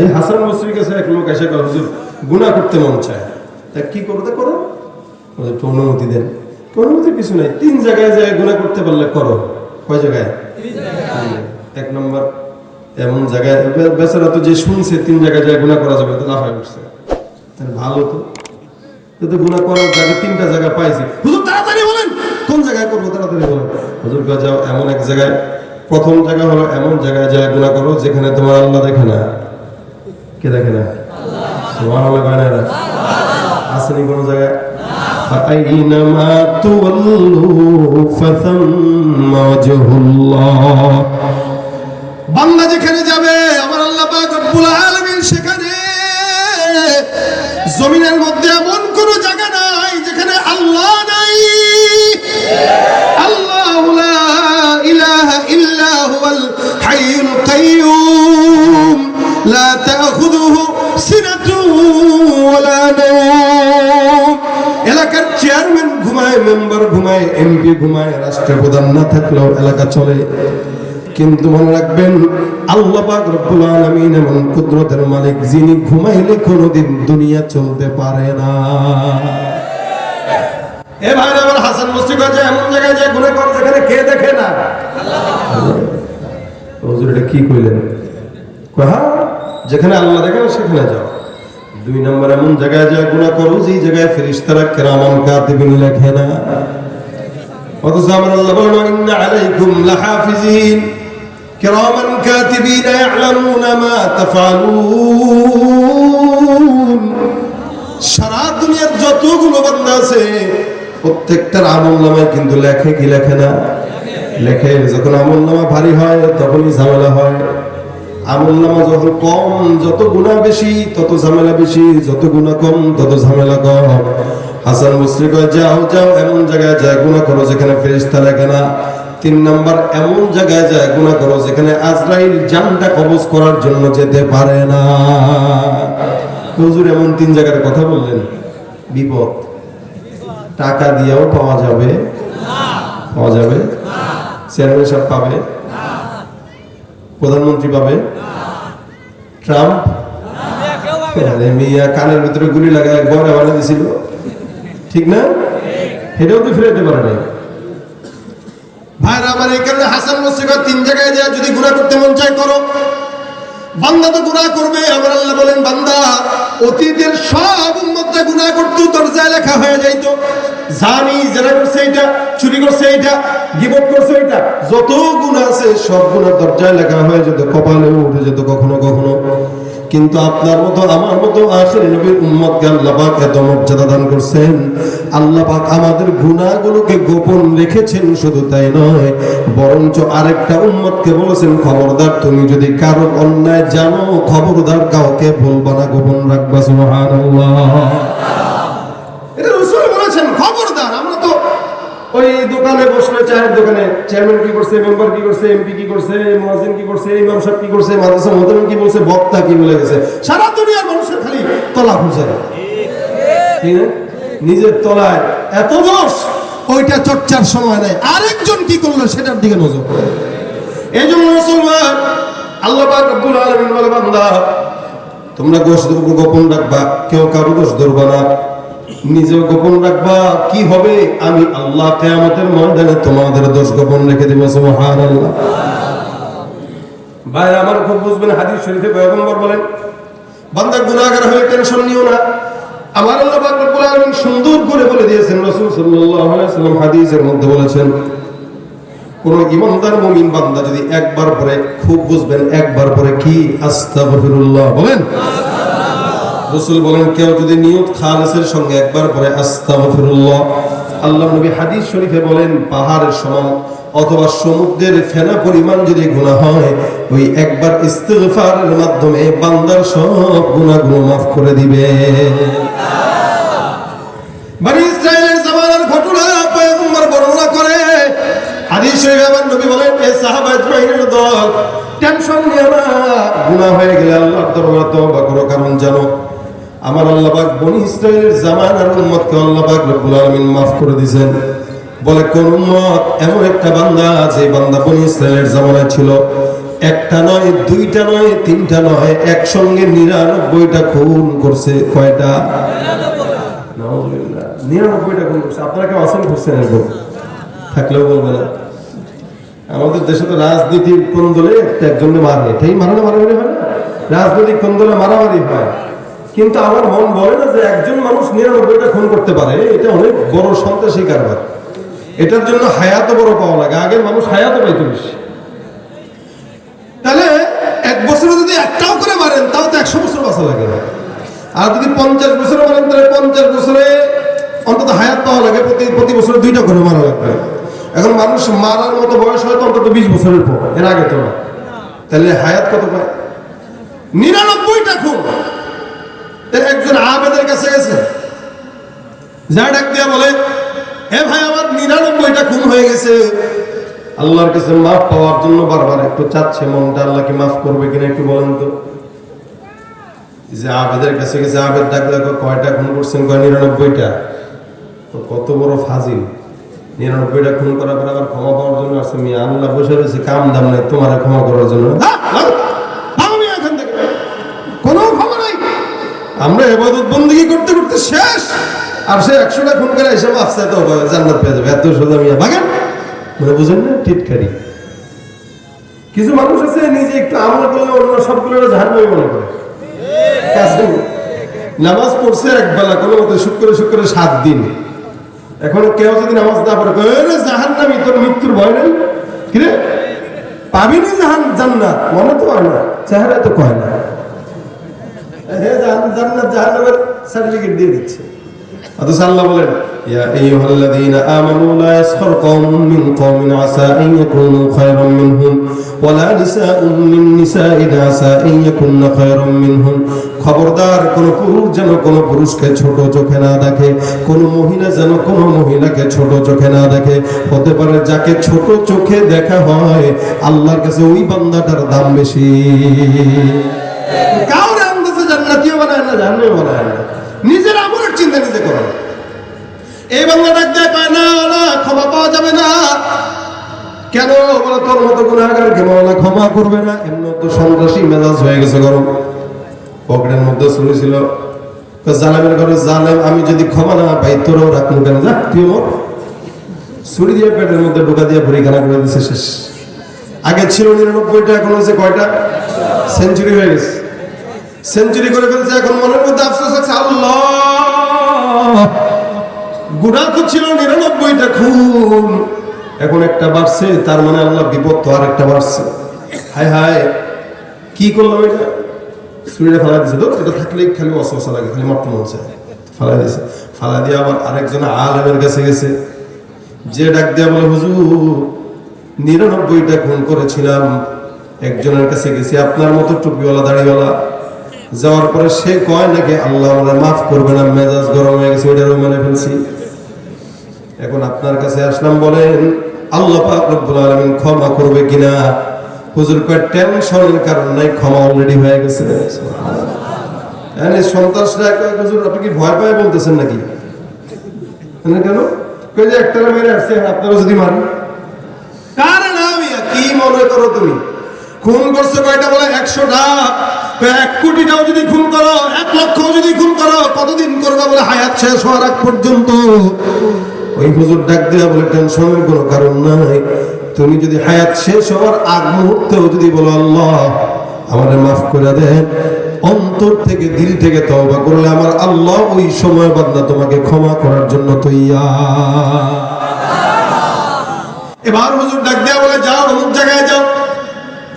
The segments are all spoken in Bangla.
এই হাসান বসরির কাছে এক লোক এসে হুজুর, গুনাহ করতে মন চায়। তা কি করতে করো। একটু অনুমতি দেন। তো অনুমতির কিছু নাই। তিন জায়গায় যায় গুনাহ করতে পারলে করো। কয় জায়গায়? এক নম্বর, এমন জায়গায় বেচারা তো যে শুনছে, তিন জায়গায় যায় গুনাহ করা যাবে, তো লাফায় উঠছে। ভালো তো। তো গুনাহ করার জায়গা তিনটা জায়গা পাইছি, হুজুর, তাড়াতাড়ি বলেন, কোন জায়গায় করব? তাড়াতাড়ি বলেন। হুজুর যাও, এমন এক জায়গায়, প্রথম জায়গা হলো এমন জায়গায় যায় গুনাহ করো, যেখানে তোমার আল্লাহ দেখে না। কে দেখে না সুবহানাল্লাহ কয় না এরা? আসেনি কোন জায়গায় فأينما تولوا فثم وجه الله বান্দা যেখানে যাবে আমার আল্লাহ পাক রব্বুল আলামিন সেখানে জমিনের মধ্যে এমন কোন জায়গা নাই যেখানে আল্লাহ নাই আল্লাহ ঘুমায় এমপি ঘুমায়, রাষ্ট্রপ্রধান না থাকলেও এলাকা চলে। কিন্তু মনে রাখবেন রব্বুল কুদরতের মালিক, যিনি ঘুমাইলে কোনোদিন দুনিয়া চলতে পারে না। হ্যাঁ যেখানে আল্লাহ দেখে না, সেখানে যাও। দুই নম্বর, এমন জায়গায় গুনাহ করো, যেই জায়গায় ফেরেশতারা কেরামান কাতিবিন লেখে না। সারা দুনিয়ার যতগুলো বান্দা আছে, প্রত্যেকটার আমল নামায় কিন্তু লেখে কি লেখে না? লেখে, যখন আমল নামা ভারী হয়, তখনই ঝামেলা হয়। আমল নামা যখন কম, যত গুণা বেশি, তত ঝামেলা বেশি, যত গুণা কম, তত ঝামেলা কম। হাসান মুসরি কয় যাও যাও এমন জায়গায় যায় গুণা করো যেখানে ফেরিস্তা লেখে না। তিন নাম্বার এমন জায়গায় যায় গুণা করো যেখানে আজরাইল জানটা কবজ করার জন্য যেতে পারে না। হুজুর এমন তিন জায়গার কথা বললেন। বিপদ। টাকা দিয়েও পাওয়া যাবে। পাওয়া যাবে। চেয়ারম্যান সাহেব পাবে। প্রধানমন্ত্রী পাবে। ট্রাম্প? কানের ভিতরে গুলি লাগায় গড়ে বানিয়ে দিছিল। ঠিক না? এটাও তো ফিরাইতে পারে নাই? তিন জায়গায় যায়, যদি গুণা করতে মন করো। তো আমার আল্লাহ বলেন, বান্দা, অতীতের সব দরজায় লেখা হয়ে যাইতো। চুরি করছে করছে যত গুনাহ আছে, সব গুনাহ দরজায় লেখা হয়ে যেত কপালে উঠে যেত কখনো কখনো। কিন্তু আপনার মতো, আমার মতো আখের নবীর উম্মতকে আল্লাহ পাক এত মর্যাদা দান করছেন। আল্লাহ পাক আমাদের গুনাহগুলোকে গোপন রেখেছেন, শুধু তাই নয়, বরঞ্চ আরেকটা উম্মতকে বলেছেন, খবরদার, তুমি যদি কারও অন্যায় জানো, খবরদার কাউকে বলবা না, গোপন রাখবা, সুবহানাল্লাহ এটা রাসূল বলেছেন খবরদার আমরা তো ওই দোকানে বসলে, চায়ের দোকানে। চেয়ারম্যান কি করছে, মেম্বার কি করছে, এমপি কি করছে, মুয়াজ্জিন কি করছে, ইমাম সাহেব কি করছে, মাদ্রাসা কি বলছে, বক্তা কি বলে গেছে। সারা দুনিয়ার মানুষের খালি তলা খুঁজে নিজের তলায় এত দোষ, ওইটা চর্চার সময় নাই। আরেকজন কি করল, সেটার দিকে নজর এই জন্য মুসলমান, আল্লাহ রব্বুল আলামিন বলে, বান্দা, তোমরা গোশ গোপন রাখবা, কেউ কারও দোষ ধরবা না। নিজেও গোপন রাখবা, কি হবে? আমি আল্লাহ কেয়ামতের ময়দানে তোমাদের দোষ গোপন রেখে দেবো ভাই, আমার খুব বুঝবেন, হাদিস শরীফে পয়গম্বর বলেন, বান্দা গুনাহগার হয়ে টেনশন নিও না। আমার আল্লাহ পাক রব্বুল আলামিন সুন্দর করে বলে দিয়েছেন, রাসূল সাল্লাল্লাহু আলাইহি হাদিসের মধ্যে বলেছেন, কোন ইমানদার মুমিন বান্দা যদি একবার পরে, খুব বুঝবেন, একবার পরে কি? আস্তাগফিরুল্লাহ, বলেন। রসুল বলেন, কেউ যদি নিয়ত খালেসের সঙ্গে একবার পরে আস্তাগফিরুল্লাহ। আল্লাহ নবী হাদিস শরীফে বলেন, পাহাড়ের সমান অথবা সমুদ্রের ফেনা পরিমাণ যদি গুনাহ হয়, ওই একবার ইস্তিগফারের মাধ্যমে বান্দার সব গুনাহগুলো মাফ করে দিবে। দল টেনশন নিও না, গুনাহ হয়ে গেলে আল্লাহর দরবারে তওবা করো, কারণ জানো আমার আল্লাহ পাক বনি ইসরাইলের জামানার উম্মতকে আল্লাহ পাক রব্বুল আলামিন maaf করে দিয়েছেন। বলে, কোন উম্মত এমন একটা বান্দা যে বান্দা বনি ইসরাইলের জামানায় ছিল? একটা নয়, দুইটা নয়, তিনটা নয়, একসঙ্গে নিরানব্বইটা খুন করছে কয়টা। নিরানব্বইটা খুন করছে। আপনারা কেউ আসেন করছেন এরকম? থাকলেও বলবে না। আমাদের দেশে তো রাজনীতির কোন দলে একটা একজনকে মারে। এটাই মারানো মারামারি হয় না? রাজনৈতিক কোন দলে মারামারি হয়। কিন্তু আমার মন বলে না যে একজন মানুষ নিরানব্বইটা খুন করতে পারে। এটা অনেক বড় সন্ত্রাসী কারবার। এটার জন্য হায়াত বড় পাওয়া লাগে। আগের মানুষ হায়াতও পাইতো বেশি। তাহলে এক বছরে যদি একটাও করে মারেন, তাও তো একশো বছর বাঁচা লাগে না। আর যদি পঞ্চাশ বছরে মারেন, তাহলে পঞ্চাশ বছরে অন্তত হায়াত পাওয়া লাগে। প্রতি প্রতি বছরে দুইটা করে মারা লাগবে। এখন মানুষ মারার মতো বয়স হয়তো অন্তত বিশ বছরের পর। এর আগে তো না। তাহলে হায়াত কত পায়? নিরানব্বইটা তা একজন আবেদের কাছে গেছে। যা ডাক দিয়া বলে হে ভাই, আমার নিরানব্বইটা খুন হয়ে গেছে। আল্লাহর কাছে মাফ পাওয়ার জন্য বারবার একটু চাচ্ছে, মনটা আল্লাহ কি মাফ করবে কিনা একটু বলেন তো? যে আবেদের কাছে গেছে, আবেদ ডাক দেখো কয়টা খুন করছেন? কয়, নিরানব্বইটা। তো কত বড় ফাজিল। নিরানব্বইটা খুন করার পর আবার ক্ষমা পাওয়ার জন্য আসছে। আমি আল্লাহ বসে রয়েছে কাম দাম নাই, তোমার ক্ষমা করার জন্য হ্যাঁ, ভাগ, ভাগ মিয়া এখান থেকে। কোনো ক্ষমা নাই আমরা এবাদত বন্দী করতে করতে শেষ। আর সে একশোটা খুন করে এসে আফসা তো জান্নাত পেয়ে যাবে। এত সোজা মিয়া ভাগেন মানে বুঝেন না? টিটকারি। কিছু মানুষ আছে নিজে একটু আমল করলে অন্য সবগুলো জাহান্নামী মনে করে। নামাজ পড়ছে এক বেলা কোনো মতে শুক্র শুক্র সাত দিন। এখন কেউ যদি নামাজ না পড়ে কয়, "এ রে জাহান্নামী তোর মৃত্যুর ভয় নেই? কিরে পাবিনি জাহান জান্নাত? মনে তো হয় না। চেহারা তো কয় না। খবরদার, কোন পুরুষ যেন কোন পুরুষকে ছোট চোখে না দেখে, কোন মহিলা যেন কোন মহিলাকে ছোট চোখে না দেখে। হতে পারে যাকে ছোট চোখে দেখা হয়, আল্লাহর কাছে ওই বান্দাটার দাম বেশি আন্দাজে জান্নাতীয় বানায় না জাহান্নামী বানায় না নিজের আমলের চিন্তা নিজে করেন এই বাংলা ডাক দেয় কয়, না না, ক্ষমা পাওয়া যাবে না। কেন? বলে, তোর মতো গুণাগার কে মাওলা ক্ষমা করবে না। এমন তো সন্ত্রাসী মেজাজ হয়ে গেছে গরম। পকেটের মধ্যে শুরু ছিল। জালেমের ঘরে জালেম, আমি যদি ক্ষমা না পাই, তোরও রাখব কেন? যা তুই মর। ছুরি দিয়ে পেটের মধ্যে ঢোকা দিয়ে ভরি খানা করে দিচ্ছে শেষ। আগে ছিল নিরানব্বইটা, এখন হচ্ছে কয়টা? সেঞ্চুরি হয়ে গেছে। সেঞ্চুরি করে ফেলছে এখন মনের মধ্যে আফসোস আছে। আল্লাহ! গুণা তো ছিল নিরানব্বইটা খুন। এখন একটা বাড়ছে, তার মানে আল্লাহ বিপদ তো আর একটা বাড়ছে। হায় হায়, কি করলাম এটা? ছুরিটা ফালা দিছে তো, এটা থাকলেই খালি অসহসা লাগে, খালি মারতে মন ফালা দিছে। ফালা দিয়ে আবার আরেকজন আলেমের কাছে গেছে। যে ডাক দেয়া বলে, হুজুর, নিরানব্বইটা খুন করেছিলাম। একজনের কাছে গেছি, আপনার মতো টুপিওয়ালা, দাড়িওয়ালা। যাওয়ার পরে সে কয় নাকি, আল্লাহ আমাদের মাফ করবে না, মেজাজ গরম হয়ে গেছে ওইটারও মানে ফেলছি। এখন আপনার কাছে আসলাম বলেন আল্লাহ পাক রব্বুল আলামিন ক্ষমা করবে কিনা? হুজুর কয় টেনশনের কারণ নাই ক্ষমা অলরেডি হয়ে গেছে। সন্ত্রাসরা কয় হুজুর আপনি কি ভয় পায় বলতেছেন নাকি? মানে কেন? কই যে একটা মেরে আসছে আপনারা যদি মারি কার নাম কি মনে করো তুমি? খুন করছে কয়টা বলে? একশোটা। এক কোটিটাও যদি খুন করো এক লক্ষ যদি খুন করো কতদিন করবা বলে হায়াত শেষ হওয়ার আগ পর্যন্ত? ওই হুজুর ডাক দেওয়া বলে টেনশনের কোনো কারণ নাই? তুমি যদি হায়াত শেষ হওয়ার আগ মুহূর্তেও যদি বলো, আল্লাহ আমাদের মাফ করে দেন। অন্তর থেকে, দিল থেকে তওবা করলে আমার আল্লাহ ওই সময় বান্দা তোমাকে ক্ষমা করার জন্য তৈয়া এবার হুজুর ডাক দেয়া বলে, যাও, অমুক জায়গায় যাও।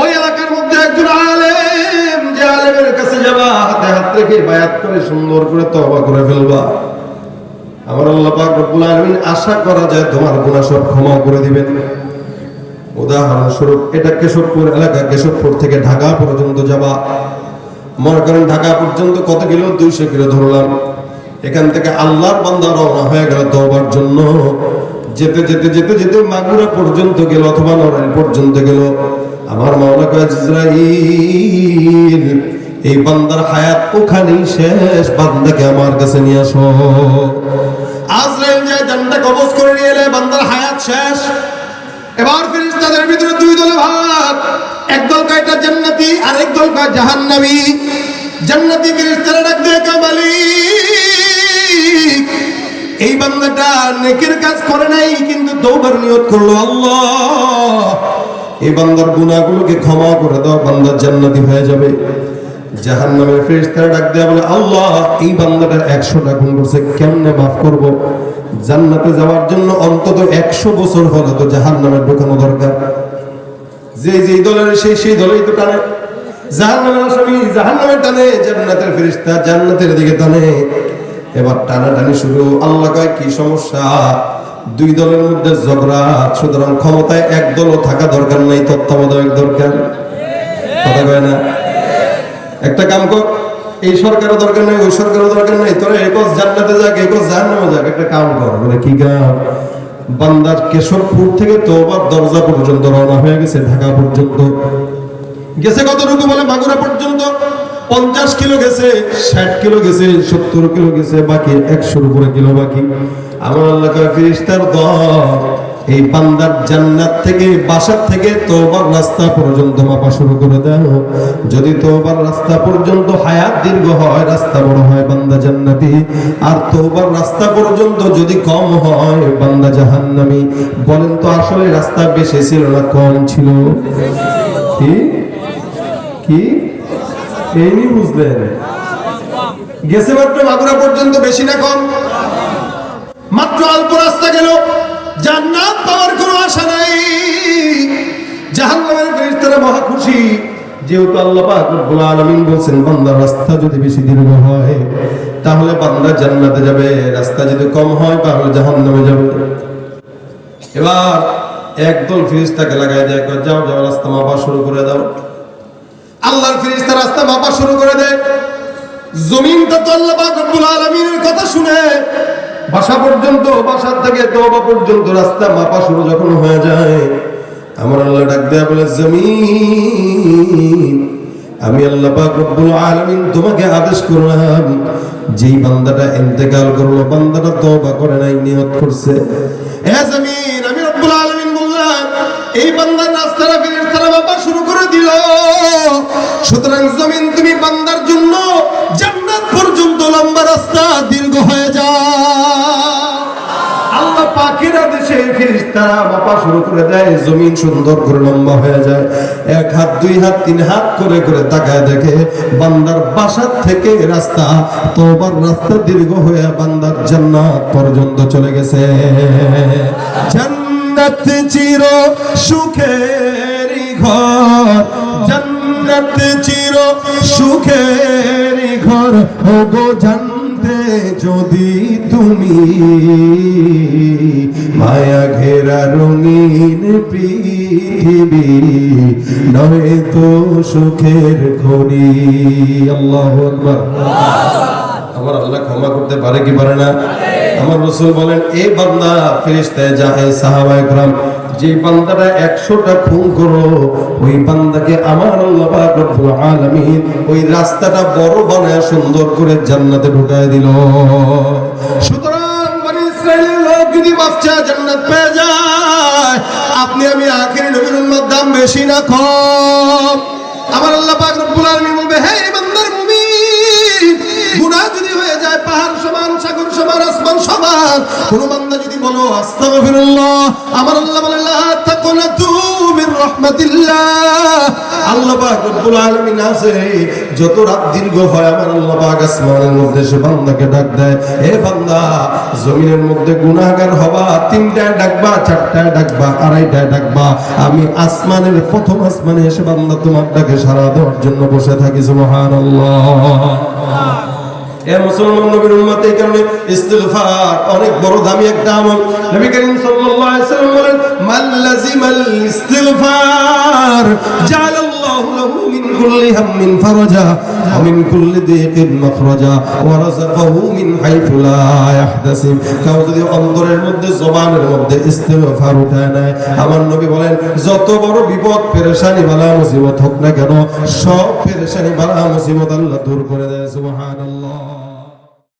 ওই এলাকার মধ্যে একজন আলেম, যে আলেমের কাছে যাবা, হাতে হাত রেখে বায়াত করে সুন্দর করে তবা করে ফেলবা। আমার আল্লাহ পাক রব্বুল আলামিন আশা করা যায় তোমার গুনাহ সব ক্ষমা করে দিবেন। উদাহরণস্বরূপ, এটা কেশবপুর এলাকা, কেশবপুর থেকে ঢাকা পর্যন্ত যাবা। মনে করেন ঢাকা পর্যন্ত কত কিলো? দুইশো কিলো ধরলাম। এখান থেকে আল্লাহর বান্দা রওনা হয়ে গেল তওবার জন্য। যেতে যেতে যেতে যেতে মাগুরা পর্যন্ত গেল অথবা নড়াইল পর্যন্ত গেল। আমার মাওলা কয় ইসরাইল এই বান্দার হায়াত ওখানেই শেষ। বান্দাকে আমার কাছে নিয়ে আসো। আজরাইল যায়, জানটা কবজ করে নিয়ে এলে বান্দার হায়াত শেষ। এবার ফিরিস্তাদের ভিতরে দুই দলে ভাগ। একদল কয়টা জান্নাতি আর একদল কয় জাহান্নামী। জান্নাতি ফেরেশতারা ডাক দিয়ে মালিক? এই বান্দাটা নেকের কাজ করে নাই, কিন্তু তওবার নিয়ত করল আল্লাহ। এই বান্দার গুনাহগুলোকে ক্ষমা করে দাও বান্দার জান্নাতি হয়ে যাবে। জাহান্নামের ফেরেশতারা ডাক দেয়া বলে, আল্লাহ, এই বান্দাটা 100টা গুণ করছে, কেমনে মাফ করব? জান্নাতে যাওয়ার জন্য অন্তত 100 বছর হলে তো জাহান্নামে ঢোকানো দরকার। যে যে দলের সেই সেই দলেই তো টানে। জাহান্নামের আসামি জাহান্নামের টানে, জান্নাতের ফেরেশতা জান্নাতের দিকে টানে। এবার টানাটানি শুরু। আল্লাহ কয়, কি সমস্যা? দুই দলের মধ্যে ঝগড়া, সুতরাং ক্ষমতায় এক দলও থাকা দরকার নাই, তত্ত্বাবধায়ক দরকার। কথা কয় না? একটা কাম কর, এই সরকারও দরকার নাই, ওই সরকারও দরকার নাই, তোরা একজ জান্নাতে যাক একজ জাহান্নামে যাক, একটা কাম কর, বলে কি কাম? বান্দার কেশবপুর থেকে তোবার দরজা পর্যন্ত রওনা হয়ে গেছে, ঢাকা পর্যন্ত। গেছে কতটুকু বলে? মাগুরা পর্যন্ত। পঞ্চাশ কিলো গেছে, ষাট কিলো গেছে, সত্তর কিলো গেছে, বাকি একশোর উপরে কিলো বাকি। আমার আল্লাহ কয় ফিরিস্তার দল এই বান্দার জান্নাত থেকে, বাসার থেকে তোবার রাস্তা পর্যন্ত মাপা শুরু করে দাও। যদি তোবার রাস্তা পর্যন্ত হায়াত দীর্ঘ হয়, রাস্তা বড় হয় বান্দা জান্নাতি। আর তোবার রাস্তা পর্যন্ত যদি কম হয়, বান্দা জাহান্নামি। বলেন তো আসলে রাস্তা বেশি ছিল না কম ছিল? কি? কি? এই নিয়ে বুঝলেন। গেছে মাত্র মাগুরা পর্যন্ত বেশি না কম? মাত্র অল্প রাস্তা গেল। জান্নাত পাওয়ার কোনো আশা নাই। জাহান্নামের ফেরেশতারা মহা খুশি। যেহেতু আল্লাহ পাক রব্বুল আলামিন বলছেন, বান্দার রাস্তা যদি বেশি দীর্ঘ হয়, তাহলে বান্দা জান্নাতে যাবে। রাস্তা যদি কম হয়, তাহলে জাহান্নামে যাবে। এবার একদল ফেরেশতাকে লাগাই দেয় যাও যাও, রাস্তা মাপা শুরু করে দাও। আল্লাহর ফেরেশতা রাস্তা মাপা শুরু করে দেয়। জমিনটা তো আল্লাহ পাক রব্বুল আলামিনের কথা শুনে বাসা পর্যন্ত, বাসার থেকে তওবা পর্যন্ত রাস্তা মাপা শুরু যখন হয়ে যায়, আমার আল্লাহ ডাক দেয়া বলে, জমিন, আমি আল্লাহ পাক রব্বুল আলামিন তোমাকে আদেশ করলাম, যেই বান্দাটা ইন্তেকাল করল, বান্দাটা তওবা করে নাই, নিয়ত করছে। এ জমিন, আমি রব্বুল আলামিন বললাম, এই বান্দার রাস্তাটা মাপা শুরু করে দিল। সুতরাং জমিন তুমি বান্দার জন্য জান্নাত পর্যন্ত লম্বা রাস্তা দীর্ঘ হয়ে যায়। রাস্তা দীর্ঘ হয়ে বান্দার জান্নাত পর্যন্ত চলে গেছে। জান্নাত চির সুখের ঘর, জান্নাত চির সুখের ঘর। ও গো জানতে যদি তুমি মায়া ঘেরা রঙিন পৃথিবী, নয় তো সুখের খনি। আল্লাহ আমার আল্লাহ ক্ষমা করতে পারে কি পারে না? আমার রসুল বলেন এই বান্দা, ফেরেশতায় যায় সাহাবা একরাম যে বান্দাটা একশোটা খুন করো, ওই বান্দাকে আমার আলামিন ওই রাস্তাটা বড় বানায় সুন্দর করে জান্নাতে ঢুকায় দিল। লোক যদি আমি নবীর দাম বেশি না আমার বলবে, হে বান্দার যদি হয়ে যায়, পাহাড় সমান, সাগর সমান, কোন বান্দা যদি বলো, আস্তাগফিরুল্লাহ আমি আসমানের, প্রথম আসমানে এসে বান্দা তোমার ডাকে সারা দেওয়ার জন্য বসে থাকি, সুবহানাল্লাহ। এ মুসলমান নবীর উম্মত কারণে ইস্তিগফার, অনেক বড় দামি একটা আমল। নবী করিম সাল্লাল্লাহু আলাইহি সাল্লাম লাজিমাল ইস্তিগফার, জালাল্লাহু লাহু মিন কুল্লি হাম্মিন ফারাজা, ওয়া মিন কুল্লি দিকিন মাখরাজা, ওয়া রাযাকাহু মিন হাইথু লা ইয়াহতাসিব কাউ যদি অন্তরের মধ্যে, জবানের মধ্যে ইস্তিগফার উঠায় নেয়, আমার নবী বলেন, যত বড় বিপদ, পেরেশানি, বালা মুসিবত হোক না কেন, সব পেরেশানি, বালা মুসিবত আল্লাহ দূর করে দেয়, সুবহানাল্লাহ।